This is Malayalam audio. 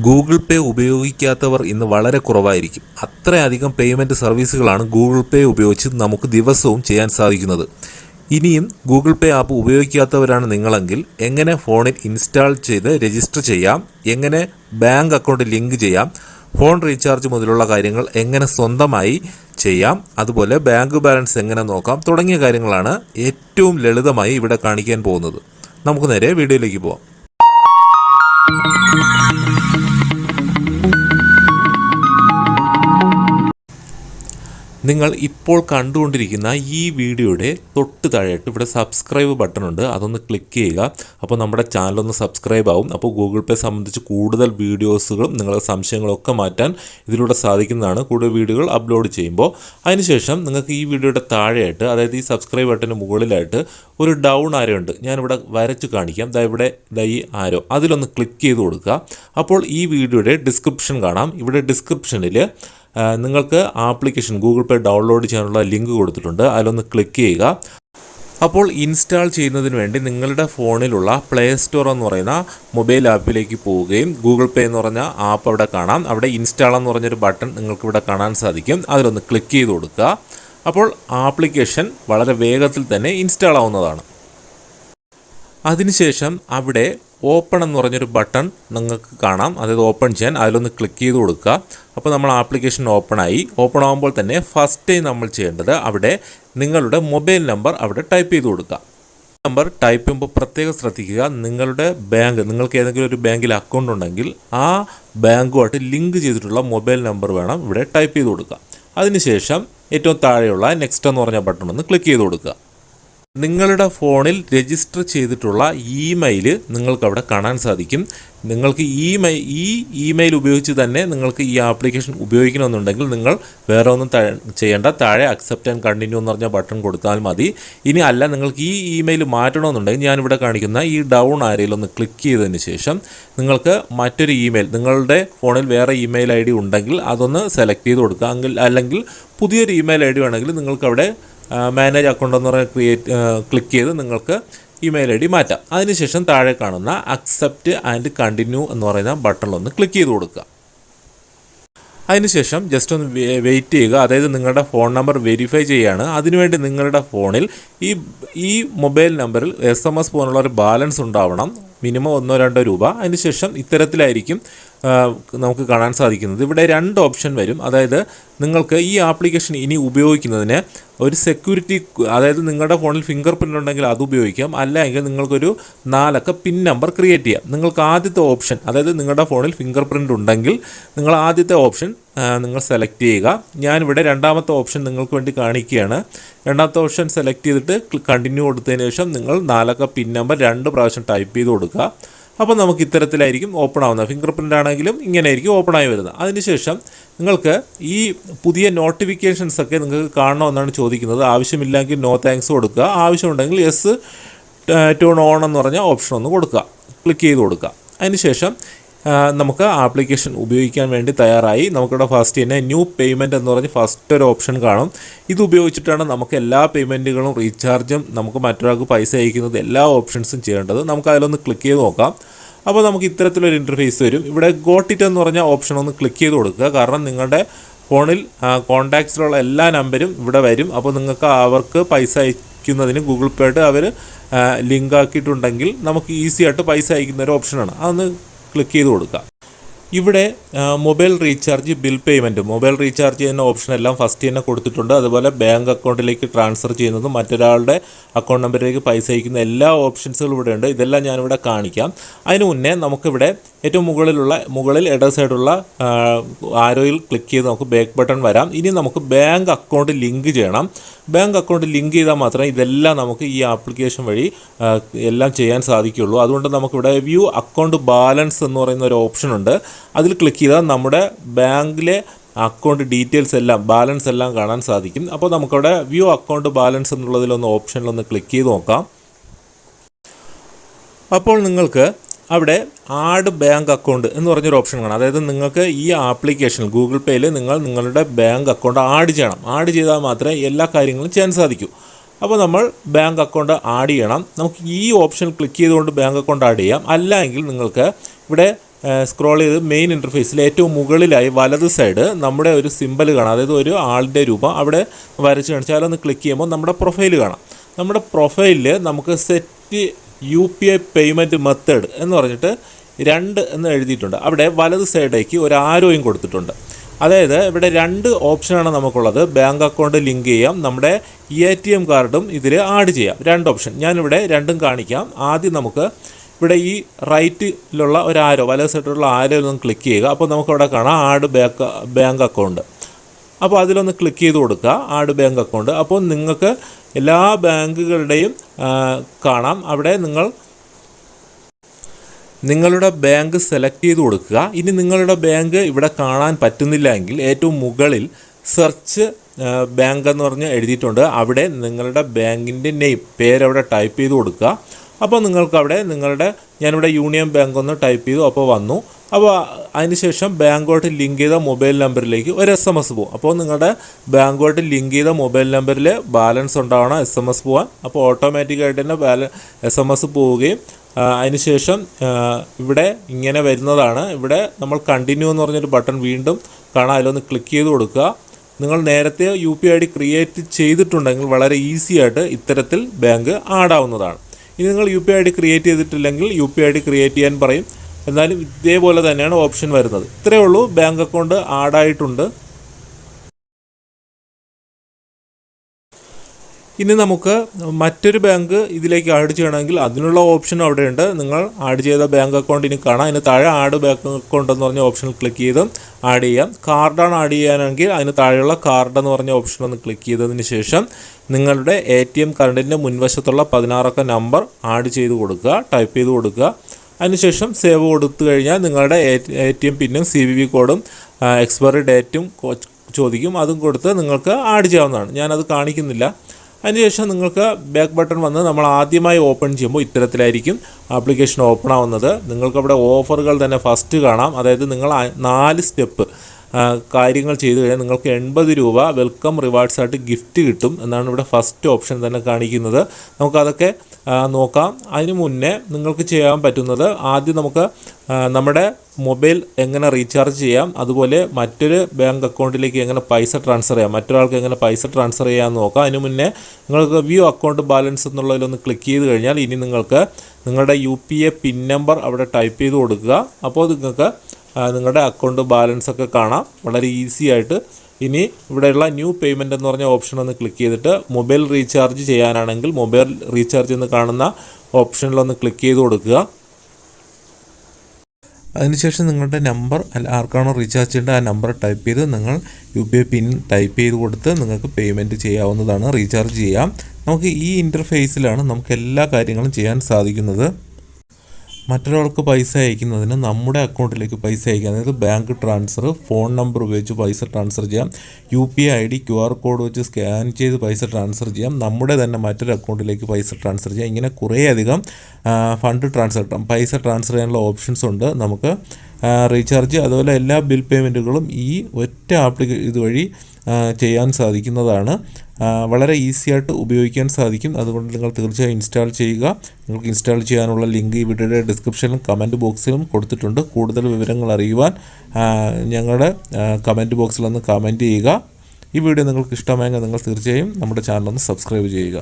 ഗൂഗിൾ പേ ഉപയോഗിക്കാത്തവർ ഇന്ന് വളരെ കുറവായിരിക്കും. അത്രയധികം പേയ്മെന്റ് സർവീസുകളാണ് ഗൂഗിൾ പേ ഉപയോഗിച്ച് നമുക്ക് ദിവസവും ചെയ്യാൻ സാധിക്കുന്നത്. ഇനിയും ഗൂഗിൾ പേ ആപ്പ് ഉപയോഗിക്കാത്തവരാണ് നിങ്ങളെങ്കിൽ എങ്ങനെ ഫോണിൽ ഇൻസ്റ്റാൾ ചെയ്ത് രജിസ്റ്റർ ചെയ്യാം എങ്ങനെ ബാങ്ക് അക്കൗണ്ട് ലിങ്ക് ചെയ്യാം ഫോൺ റീചാർജ് മുതലുള്ള കാര്യങ്ങൾ എങ്ങനെ സ്വന്തമായി ചെയ്യാം അതുപോലെ ബാങ്ക് ബാലൻസ് എങ്ങനെ നോക്കാം തുടങ്ങിയ കാര്യങ്ങളാണ് ഏറ്റവും ലളിതമായി ഇവിടെ കാണിക്കാൻ പോകുന്നത്. നമുക്ക് നേരെ വീഡിയോയിലേക്ക് പോവാം. നിങ്ങൾ ഇപ്പോൾ കണ്ടുകൊണ്ടിരിക്കുന്ന ഈ വീഡിയോയുടെ തൊട്ട് താഴെയായിട്ട് ഇവിടെ സബ്സ്ക്രൈബ് ബട്ടൺ ഉണ്ട്. അതൊന്ന് ക്ലിക്ക് ചെയ്യുക. അപ്പോൾ നമ്മുടെ ചാനൽ ഒന്ന് സബ്സ്ക്രൈബ് ആവും. അപ്പോൾ ഗൂഗിൾ പേ സംബന്ധിച്ച് കൂടുതൽ വീഡിയോസുകളും നിങ്ങളുടെ സംശയങ്ങളൊക്കെ മാറ്റാൻ ഇതിലൂടെ സാധിക്കുന്നതാണ്. കൂടുതൽ വീഡിയോകൾ അപ്ലോഡ് ചെയ്യുമ്പോൾ. അതിനുശേഷം നിങ്ങൾക്ക് ഈ വീഡിയോയുടെ താഴെയായിട്ട് അതായത് ഈ സബ്സ്ക്രൈബ് ബട്ടന് മുകളിലായിട്ട് ഒരു ഡൗൺ ആരോ ഉണ്ട്. ഞാനിവിടെ വരച്ച് കാണിക്കാം. ദാ ഇവിടെ ദാ ഈ ആരോ അതിലൊന്ന് ക്ലിക്ക് ചെയ്ത് കൊടുക്കുക. അപ്പോൾ ഈ വീഡിയോയുടെ ഡിസ്ക്രിപ്ഷൻ കാണാം. ഇവിടെ ഡിസ്ക്രിപ്ഷനിൽ നിങ്ങൾക്ക് ആപ്ലിക്കേഷൻ ഗൂഗിൾ പേ ഡൗൺലോഡ് ചെയ്യാനുള്ള ലിങ്ക് കൊടുത്തിട്ടുണ്ട്. അതിലൊന്ന് ക്ലിക്ക് ചെയ്യുക. അപ്പോൾ ഇൻസ്റ്റാൾ ചെയ്യുന്നതിന് വേണ്ടി നിങ്ങളുടെ ഫോണിലുള്ള പ്ലേ സ്റ്റോർ എന്ന് പറയുന്ന മൊബൈൽ ആപ്പിലേക്ക് പോവുകയും ഗൂഗിൾ പേ എന്ന് പറഞ്ഞ ആപ്പ് അവിടെ കാണാം. അവിടെ ഇൻസ്റ്റാൾ എന്ന് പറഞ്ഞൊരു ബട്ടൺ നിങ്ങൾക്ക് ഇവിടെ കാണാൻ സാധിക്കും. അതിലൊന്ന് ക്ലിക്ക് ചെയ്ത് കൊടുക്കുക. അപ്പോൾ ആപ്ലിക്കേഷൻ വളരെ വേഗത്തിൽ തന്നെ ഇൻസ്റ്റാൾ ആവുന്നതാണ്. അതിനുശേഷം അവിടെ ഓപ്പൺ എന്ന് പറഞ്ഞൊരു ബട്ടൺ നിങ്ങൾക്ക് കാണാം. അതായത് ഓപ്പൺ ചെയ്യാൻ. അതിലൊന്ന് ക്ലിക്ക് ചെയ്ത് കൊടുക്കുക. അപ്പോൾ നമ്മൾ ആപ്ലിക്കേഷൻ ഓപ്പൺ ആയി. ഓപ്പൺ ആകുമ്പോൾ തന്നെ ഫസ്റ്റ് ടൈം നമ്മൾ ചെയ്യേണ്ടത് അവിടെ നിങ്ങളുടെ മൊബൈൽ നമ്പർ അവിടെ ടൈപ്പ് ചെയ്ത് കൊടുക്കുക. നമ്പർ ടൈപ്പ് ചെയ്യുമ്പോൾ പ്രത്യേകം ശ്രദ്ധിക്കുക. നിങ്ങളുടെ ബാങ്ക് നിങ്ങൾക്ക് ഏതെങ്കിലും ഒരു ബാങ്കിൽ അക്കൗണ്ട് ഉണ്ടെങ്കിൽ ആ ബാങ്കുമായിട്ട് ലിങ്ക് ചെയ്തിട്ടുള്ള മൊബൈൽ നമ്പർ വേണം ഇവിടെ ടൈപ്പ് ചെയ്ത് കൊടുക്കുക. അതിനുശേഷം ഏറ്റവും താഴെയുള്ള നെക്സ്റ്റ് എന്ന് പറഞ്ഞ ബട്ടൺ ഒന്ന് ക്ലിക്ക് ചെയ്ത് കൊടുക്കുക. നിങ്ങളുടെ ഫോണിൽ രജിസ്റ്റർ ചെയ്തിട്ടുള്ള ഇമെയിൽ നിങ്ങൾക്ക് അവിടെ കാണാൻ സാധിക്കും. നിങ്ങൾക്ക് ഈ ഈ ഇമെയിൽ ഉപയോഗിച്ച് തന്നെ നിങ്ങൾക്ക് ഈ ആപ്ലിക്കേഷൻ ഉപയോഗിക്കണമെന്നുണ്ടെങ്കിൽ നിങ്ങൾ വേറെ ഒന്നും ചെയ്യേണ്ട താഴെ അക്സെപ്റ്റ് ആൻഡ് കണ്ടിന്യൂ എന്ന് പറഞ്ഞ ബട്ടൺ കൊടുത്താൽ മതി. ഇനി അല്ല നിങ്ങൾക്ക് ഈ ഇമെയിൽ മാറ്റണമെന്നുണ്ടെങ്കിൽ ഞാനിവിടെ കാണിക്കുന്ന ഈ ഡൗൺ ആരയിൽ ഒന്ന് ക്ലിക്ക് ചെയ്തതിന് ശേഷം നിങ്ങൾക്ക് മറ്റൊരു ഇമെയിൽ നിങ്ങളുടെ ഫോണിൽ വേറെ ഇമെയിൽ ഐ ഡി ഉണ്ടെങ്കിൽ അതൊന്ന് സെലക്ട് ചെയ്ത് കൊടുക്കുക. അല്ലെങ്കിൽ പുതിയൊരു ഇമെയിൽ ഐ ഡി വേണമെങ്കിൽ നിങ്ങൾക്ക് അവിടെ മാനേജ് അക്കൗണ്ട് എന്ന് പറഞ്ഞ ക്രിയേറ്റ് ക്ലിക്ക് ചെയ്ത് നിങ്ങൾക്ക് ഇമെയിൽ ഐ ഡി മാറ്റാം. അതിനുശേഷം താഴെ കാണുന്ന അക്സെപ്റ്റ് ആൻഡ് കണ്ടിന്യൂ എന്ന് പറയുന്ന ബട്ടണിലൊന്ന് ക്ലിക്ക് ചെയ്ത് കൊടുക്കുക. അതിനുശേഷം ജസ്റ്റ് ഒന്ന് വെയിറ്റ് ചെയ്യുക. അതായത് നിങ്ങളുടെ ഫോൺ നമ്പർ വെരിഫൈ ചെയ്യുകയാണ് അതിനുവേണ്ടി നിങ്ങളുടെ ഫോണിൽ ഈ ഈ മൊബൈൽ നമ്പറിൽ എസ് എം എസ് പോലുള്ള ഒരു ബാലൻസ് ഉണ്ടാവണം. മിനിമം ഒന്നോ രണ്ടോ രൂപ. അതിനുശേഷം ഇത്തരത്തിലായിരിക്കും നമുക്ക് കാണാൻ സാധിക്കുന്നത്. ഇവിടെ രണ്ട് ഓപ്ഷൻ വരും. അതായത് നിങ്ങൾക്ക് ഈ ആപ്ലിക്കേഷൻ ഇനി ഉപയോഗിക്കുന്നതിന് ഒരു സെക്യൂരിറ്റി അതായത് നിങ്ങളുടെ ഫോണിൽ ഫിംഗർ പ്രിന്റ് ഉണ്ടെങ്കിൽ അത് ഉപയോഗിക്കാം. അല്ലെങ്കിൽ നിങ്ങൾക്കൊരു നാലക്ക പിൻ നമ്പർ ക്രിയേറ്റ് ചെയ്യാം. നിങ്ങൾക്ക് ആദ്യത്തെ ഓപ്ഷൻ അതായത് നിങ്ങളുടെ ഫോണിൽ ഫിംഗർ പ്രിന്റ് ഉണ്ടെങ്കിൽ നിങ്ങൾ ആദ്യത്തെ ഓപ്ഷൻ നിങ്ങൾ സെലക്ട് ചെയ്യുക. ഞാനിവിടെ രണ്ടാമത്തെ ഓപ്ഷൻ നിങ്ങൾക്ക് വേണ്ടി കാണിക്കുകയാണ്. രണ്ടാമത്തെ ഓപ്ഷൻ സെലക്ട് ചെയ്തിട്ട് കണ്ടിന്യൂ കൊടുത്തതിന് ശേഷം നിങ്ങൾ നാലക്ക പിൻ നമ്പർ രണ്ട് പ്രാവശ്യം ടൈപ്പ് ചെയ്ത് കൊടുക്കുക. അപ്പോൾ നമുക്ക് ഇത്തരത്തിലായിരിക്കും ഓപ്പൺ ആവുന്നത്. ഫിംഗർ പ്രിന്റ് ആണെങ്കിലും ഇങ്ങനെ ആയിരിക്കും ഓപ്പൺ ആയി വരുന്നത്. അതിനുശേഷം നിങ്ങൾക്ക് ഈ പുതിയ നോട്ടിഫിക്കേഷൻസ് ഒക്കെ നിങ്ങൾക്ക് കാണണമെന്നാണ് ചോദിക്കുന്നത്. ആവശ്യമില്ലെങ്കിൽ നോ താങ്ക്സ് കൊടുക്കുക. ആവശ്യമുണ്ടെങ്കിൽ എസ് ടേൺ ഓൺ എന്ന് പറഞ്ഞ ഓപ്ഷൻ ഒന്ന് കൊടുക്കുക. ക്ലിക്ക് ചെയ്ത് കൊടുക്കുക. അതിനുശേഷം നമുക്ക് ആപ്ലിക്കേഷൻ ഉപയോഗിക്കാൻ വേണ്ടി തയ്യാറായി. നമുക്കിവിടെ ഫസ്റ്റ് തന്നെ ന്യൂ പേയ്മെന്റ് എന്ന് പറഞ്ഞ് ഫസ്റ്റ് ഒരു ഓപ്ഷൻ കാണും. ഇത് ഉപയോഗിച്ചിട്ടാണ് നമുക്ക് എല്ലാ പേയ്മെന്റുകളും റീചാർജും നമുക്ക് മറ്റൊരാൾക്ക് പൈസ അയക്കുന്നത് എല്ലാ ഓപ്ഷൻസും ചെയ്യേണ്ടത്. നമുക്ക് അതിലൊന്ന് ക്ലിക്ക് ചെയ്ത് നോക്കാം. അപ്പോൾ നമുക്ക് ഇത്തരത്തിലൊരു ഇന്റർഫേസ് വരും. ഇവിടെ ഗോട്ടിറ്റ് എന്ന് പറഞ്ഞ ഓപ്ഷൻ ഒന്ന് ക്ലിക്ക് ചെയ്ത് കൊടുക്കുക. കാരണം നിങ്ങളുടെ ഫോണിൽ കോൺടാക്ട്സിലുള്ള എല്ലാ നമ്പരും ഇവിടെ വരും. അപ്പോൾ നിങ്ങൾക്ക് അവർക്ക് പൈസ അയക്കുന്നതിന് ഗൂഗിൾ പേ ആയിട്ട് അവർ ലിങ്ക് ആക്കിയിട്ടുണ്ടെങ്കിൽ നമുക്ക് ഈസി ആയിട്ട് പൈസ അയക്കുന്ന ഒരു ഓപ്ഷനാണ് അതൊന്ന് ക്ലിക്ക് ചെയ്ത് കൊടുക്കുക. ഇവിടെ mobile recharge bill payment mobile recharge ചെയ്യുന്ന ഓപ്ഷൻ എല്ലാം ഫസ്റ്റ് തന്നെ കൊടുത്തിട്ടുണ്ട്. അതുപോലെ ബാങ്ക് അക്കൗണ്ടിലേക്ക് ട്രാൻസ്ഫർ ചെയ്യുന്നതും മറ്റൊരാളുടെ അക്കൗണ്ട് നമ്പറിലേക്ക് പൈസ അയക്കുന്ന എല്ലാ ഓപ്ഷൻസുകളും ഇവിടെ ഉണ്ട്. ഇതെല്ലാം ഞാനിവിടെ കാണിക്കാം. അതിന് മുന്നേ നമുക്കിവിടെ ഏറ്റവും മുകളിലുള്ള മുകളിൽ ഇട സൈഡുള്ള ആരോയിൽ ക്ലിക്ക് ചെയ്ത് നമുക്ക് ബാക്ക് ബട്ടൺ വരാം. ഇനി നമുക്ക് ബാങ്ക് അക്കൗണ്ട് ലിങ്ക് ചെയ്യണം. ബാങ്ക് അക്കൗണ്ട് ലിങ്ക് ചെയ്താൽ മാത്രമേ ഇതെല്ലാം നമുക്ക് ഈ ആപ്ലിക്കേഷൻ വഴി എല്ലാം ചെയ്യാൻ സാധിക്കുകയുള്ളൂ. അതുകൊണ്ട് നമുക്കിവിടെ വ്യൂ അക്കൗണ്ട് ബാലൻസ് എന്ന് പറയുന്ന ഒരു ഓപ്ഷൻ ഉണ്ട്. അതിൽ ക്ലിക്ക് ചെയ്താൽ നമ്മുടെ ബാങ്കിലെ അക്കൗണ്ട് ഡീറ്റെയിൽസ് എല്ലാം ബാലൻസ് എല്ലാം കാണാൻ സാധിക്കും. അപ്പോൾ നമുക്കവിടെ വ്യൂ അക്കൗണ്ട് ബാലൻസ് എന്നുള്ളതിലൊന്ന് ഓപ്ഷനിലൊന്ന് ക്ലിക്ക് ചെയ്ത് നോക്കാം. അപ്പോൾ നിങ്ങൾക്ക് അവിടെ ആഡ് ബാങ്ക് അക്കൗണ്ട് എന്ന് പറഞ്ഞൊരു ഓപ്ഷൻ കാണാം. അതായത് നിങ്ങൾക്ക് ഈ ആപ്ലിക്കേഷനിൽ ഗൂഗിൾ പേയിൽ നിങ്ങൾ നിങ്ങളുടെ ബാങ്ക് അക്കൗണ്ട് ആഡ് ചെയ്യണം. ആഡ് ചെയ്താൽ മാത്രമേ എല്ലാ കാര്യങ്ങളും ചെയ്യാൻ സാധിക്കൂ. അപ്പോൾ നമ്മൾ ബാങ്ക് അക്കൗണ്ട് ആഡ് ചെയ്യണം. നമുക്ക് ഈ ഓപ്ഷൻ ക്ലിക്ക് ചെയ്തുകൊണ്ട് ബാങ്ക് അക്കൗണ്ട് ആഡ് ചെയ്യാം. അല്ലെങ്കിൽ നിങ്ങൾക്ക് ഇവിടെ സ്ക്രോൾ ചെയ്ത് മെയിൻ ഇന്റർഫേസിൽ ഏറ്റവും മുകളിലായി വലത് സൈഡ് നമ്മുടെ ഒരു സിമ്പൽ കാണാം. അതായത് ഒരു ആളിന്റെ രൂപം അവിടെ വരച്ച് കാണിച്ചാൽ ഒന്ന് ക്ലിക്ക് ചെയ്യുമ്പോൾ നമ്മുടെ പ്രൊഫൈൽ കാണാം. നമ്മുടെ പ്രൊഫൈലിൽ നമുക്ക് set U P I payment method എന്ന് പറഞ്ഞിട്ട് രണ്ട് എന്ന് എഴുതിയിട്ടുണ്ട്. അവിടെ വലത് സൈഡേക്ക് ഒരു ആരോയും കൊടുത്തിട്ടുണ്ട്. അതായത് ഇവിടെ രണ്ട് ഓപ്ഷനാണ് നമുക്കുള്ളത്. ബാങ്ക് അക്കൗണ്ട് ലിങ്ക് ചെയ്യാം. നമ്മുടെ എ ടി എം കാർഡും ഇതിൽ ആഡ് ചെയ്യാം. രണ്ട് ഓപ്ഷൻ ഞാനിവിടെ രണ്ടും കാണിക്കാം. ആദ്യം നമുക്ക് ഇവിടെ ഈ റൈറ്റിലുള്ള ഒരു ആരോ വലത് സൈഡിലുള്ള ആരോയിൽ നിന്ന് ക്ലിക്ക് ചെയ്യുക. അപ്പോൾ നമുക്കവിടെ കാണാം ആഡ് ബാങ്ക് ബാങ്ക് അക്കൗണ്ട് അപ്പോൾ അതിലൊന്ന് ക്ലിക്ക് ചെയ്ത് കൊടുക്കുക ആഡ് ബാങ്ക് അക്കൗണ്ട് അപ്പോൾ നിങ്ങൾക്ക് എല്ലാ ബാങ്കുകളുടെയും കാണാം. അവിടെ നിങ്ങൾ നിങ്ങളുടെ ബാങ്ക് സെലക്ട് ചെയ്ത് കൊടുക്കുക. ഇനി നിങ്ങളുടെ ബാങ്ക് ഇവിടെ കാണാൻ പറ്റുന്നില്ല എങ്കിൽ ഏറ്റവും മുകളിൽ സെർച്ച് ബാങ്ക് എന്ന് പറഞ്ഞ് എഴുതിയിട്ടുണ്ട്. അവിടെ നിങ്ങളുടെ ബാങ്കിന്റെ നെയിം പേരവിടെ ടൈപ്പ് ചെയ്ത് കൊടുക്കുക. അപ്പോൾ നിങ്ങൾക്ക് അവിടെ നിങ്ങളുടെ ഞാനിവിടെ യൂണിയൻ ബാങ്ക് ഒന്ന് ടൈപ്പ് ചെയ്തു അപ്പോൾ വന്നു. അപ്പോൾ അതിനുശേഷം ബാങ്കോട്ട് ലിങ്ക് ചെയ്ത മൊബൈൽ നമ്പറിലേക്ക് ഒരു എസ് എം എസ് പോകും അപ്പോൾ നിങ്ങളുടെ ബാങ്കോട്ട് ലിങ്ക് ചെയ്ത മൊബൈൽ നമ്പറിൽ ബാലൻസ് ഉണ്ടാവണം എസ് എം എസ് പോകാൻ അപ്പോൾ ഓട്ടോമാറ്റിക്കായിട്ട് തന്നെ ബാല എസ് എം എസ് പോവുകയും അതിനുശേഷം ഇവിടെ ഇങ്ങനെ വരുന്നതാണ്. ഇവിടെ നമ്മൾ കണ്ടിന്യൂ എന്ന് പറഞ്ഞൊരു ബട്ടൺ വീണ്ടും കാണാം. അതിലൊന്ന് ക്ലിക്ക് ചെയ്ത് കൊടുക്കുക. നിങ്ങൾ നേരത്തെ U P I D create ചെയ്തിട്ടുണ്ടെങ്കിൽ വളരെ ഈസി ആയിട്ട് ഇത്തരത്തിൽ ബാങ്ക് ആഡാവുന്നതാണ് ഇനി നിങ്ങൾ U P I D create ചെയ്തിട്ടില്ലെങ്കിൽ U P I D create ചെയ്യാൻ പറയും. എന്നാലും ഇതേപോലെ തന്നെയാണ് ഓപ്ഷൻ വരുന്നത്. ഇത്രയേ ഉള്ളൂ. ബാങ്ക് അക്കൗണ്ട് ആഡായിട്ടുണ്ട് ഇനി നമുക്ക് മറ്റൊരു ബാങ്ക് ഇതിലേക്ക് ആഡ് ചെയ്യണമെങ്കിൽ അതിനുള്ള ഓപ്ഷൻ അവിടെയുണ്ട്. നിങ്ങൾ ആഡ് ചെയ്ത ബാങ്ക് അക്കൗണ്ട് ഇനി കാണാം. അതിന് താഴെ ആഡ് ബാങ്ക് അക്കൗണ്ട് എന്ന് പറഞ്ഞ ഓപ്ഷനിൽ ക്ലിക്ക് ചെയ്ത് ആഡ് ചെയ്യാം. കാർഡാണ് ആഡ് ചെയ്യാനാണെങ്കിൽ അതിന് താഴെയുള്ള കാർഡ് എന്ന് പറഞ്ഞ ഓപ്ഷൻ ഒന്ന് ക്ലിക്ക് ചെയ്തതിന് ശേഷം നിങ്ങളുടെ എ ടി എം കാർഡിന്റെ മുൻവശത്തുള്ള പതിനാറക്ക നമ്പർ ആഡ് ചെയ്ത് കൊടുക്കുക ടൈപ്പ് ചെയ്ത് കൊടുക്കുക. അതിനുശേഷം സേവ് കൊടുത്തു കഴിഞ്ഞാൽ നിങ്ങളുടെ എ ടി എം പിന്നും സി വി വി കോഡും എക്സ്പയറി ഡേറ്റും ചോദിക്കും. അതും കൊടുത്ത് നിങ്ങൾക്ക് ആഡ് ചെയ്യാവുന്നതാണ്. ഞാനത് കാണിക്കുന്നില്ല. അതിനുശേഷം നിങ്ങൾക്ക് ബാക്ക് ബട്ടൺ വന്ന് നമ്മൾ ആദ്യമായി ഓപ്പൺ ചെയ്യുമ്പോൾ ഇത്തരത്തിലായിരിക്കും ആപ്ലിക്കേഷൻ ഓപ്പൺ ആവുന്നത്. നിങ്ങൾക്കവിടെ ഓഫറുകൾ തന്നെ ഫസ്റ്റ് കാണാം. അതായത് നിങ്ങൾ നാല് സ്റ്റെപ്പ് കാര്യങ്ങൾ ചെയ്തു കഴിഞ്ഞാൽ നിങ്ങൾക്ക് എൺപത് രൂപ വെൽക്കം റിവാർഡ്സ് ആയിട്ട് ഗിഫ്റ്റ് കിട്ടും എന്നാണ് ഇവിടെ ഫസ്റ്റ് ഓപ്ഷൻ തന്നെ കാണിക്കുന്നത്. നമുക്കതൊക്കെ നോക്കാം. അതിന് മുന്നേ നിങ്ങൾക്ക് ചെയ്യാൻ പറ്റുന്നത് ആദ്യം നമുക്ക് നമ്മുടെ മൊബൈൽ എങ്ങനെ റീചാർജ് ചെയ്യാം അതുപോലെ മറ്റൊരു ബാങ്ക് അക്കൗണ്ടിലേക്ക് എങ്ങനെ പൈസ ട്രാൻസ്ഫർ ചെയ്യാം മറ്റൊരാൾക്ക് എങ്ങനെ പൈസ ട്രാൻസ്ഫർ ചെയ്യാമെന്ന് നോക്കാം. അതിന് മുന്നേ നിങ്ങൾക്ക് വ്യൂ അക്കൗണ്ട് ബാലൻസ് എന്നുള്ളതിലൊന്ന് ക്ലിക്ക് ചെയ്ത് കഴിഞ്ഞാൽ ഇനി നിങ്ങൾക്ക് നിങ്ങളുടെ U P A pin number അവിടെ ടൈപ്പ് ചെയ്ത് കൊടുക്കുക. അപ്പോൾ നിങ്ങൾക്ക് നിങ്ങളുടെ അക്കൗണ്ട് ബാലൻസ് ഒക്കെ കാണാം. വളരെ ഈസി ആയിട്ട്. ഇനി ഇവിടെയുള്ള ന്യൂ പേയ്മെന്റ് എന്ന് പറഞ്ഞ ഓപ്ഷൻ ഒന്ന് ക്ലിക്ക് ചെയ്തിട്ട് മൊബൈൽ റീചാർജ് ചെയ്യാനാണെങ്കിൽ മൊബൈൽ റീചാർജ് എന്ന് കാണുന്ന ഓപ്ഷനിലൊന്ന് ക്ലിക്ക് ചെയ്ത് കൊടുക്കുക. അതിനുശേഷം നിങ്ങളുടെ നമ്പർ ആർക്കാണോ റീചാർജ് ചെയ്യേണ്ടത് ആ നമ്പർ ടൈപ്പ് ചെയ്ത് നിങ്ങൾ U P I pin type ചെയ്ത് കൊടുത്ത് നിങ്ങൾക്ക് പേയ്മെന്റ് ചെയ്യാവുന്നതാണ്. റീചാർജ് ചെയ്യാം. നമുക്ക് ഈ ഇന്റർഫേസിലാണ് നമുക്ക് എല്ലാ കാര്യങ്ങളും ചെയ്യാൻ സാധിക്കുന്നത്. മറ്റൊരാൾക്ക് പൈസ അയക്കുന്നതിന് നമ്മുടെ അക്കൗണ്ടിലേക്ക് പൈസ അയക്കാം അതായത് ബാങ്ക് ട്രാൻസ്ഫർ ഫോൺ നമ്പർ ഉപയോഗിച്ച് പൈസ ട്രാൻസ്ഫർ ചെയ്യാം. U P I D Q R code വെച്ച് സ്കാൻ ചെയ്ത് പൈസ ട്രാൻസ്ഫർ ചെയ്യാം. നമ്മുടെ തന്നെ മറ്റൊരു അക്കൗണ്ടിലേക്ക് പൈസ ട്രാൻസ്ഫർ ചെയ്യാം. ഇങ്ങനെ കുറേയധികം ഫണ്ട് ട്രാൻസ്ഫർ പൈസ ട്രാൻസ്ഫർ ചെയ്യാനുള്ള ഓപ്ഷൻസ് ഉണ്ട് നമുക്ക്. റീചാർജ് അതുപോലെ എല്ലാ ബിൽ പേയ്മെന്റുകളും ഈ ഒറ്റ ആപ്ലിക്കേ ഇതുവഴി ചെയ്യാൻ സാധിക്കുന്നതാണ്. വളരെ ഈസി ആയിട്ട് ഉപയോഗിക്കാൻ സാധിക്കും. അതുകൊണ്ട് നിങ്ങൾ തീർച്ചയായും ഇൻസ്റ്റാൾ ചെയ്യുക. നിങ്ങൾക്ക് ഇൻസ്റ്റാൾ ചെയ്യാനുള്ള ലിങ്ക് ഈ വീഡിയോയുടെ ഡിസ്ക്രിപ്ഷനിലും കമന്റ് ബോക്സിലും കൊടുത്തിട്ടുണ്ട്. കൂടുതൽ വിവരങ്ങൾ അറിയുവാൻ ഞങ്ങളുടെ കമന്റ് ബോക്സിൽ ഒന്ന് കമന്റ് ചെയ്യുക. ഈ വീഡിയോ നിങ്ങൾക്ക് ഇഷ്ടമായെങ്കിൽ നിങ്ങൾ തീർച്ചയായും നമ്മുടെ ചാനൽ ഒന്ന് സബ്സ്ക്രൈബ് ചെയ്യുക.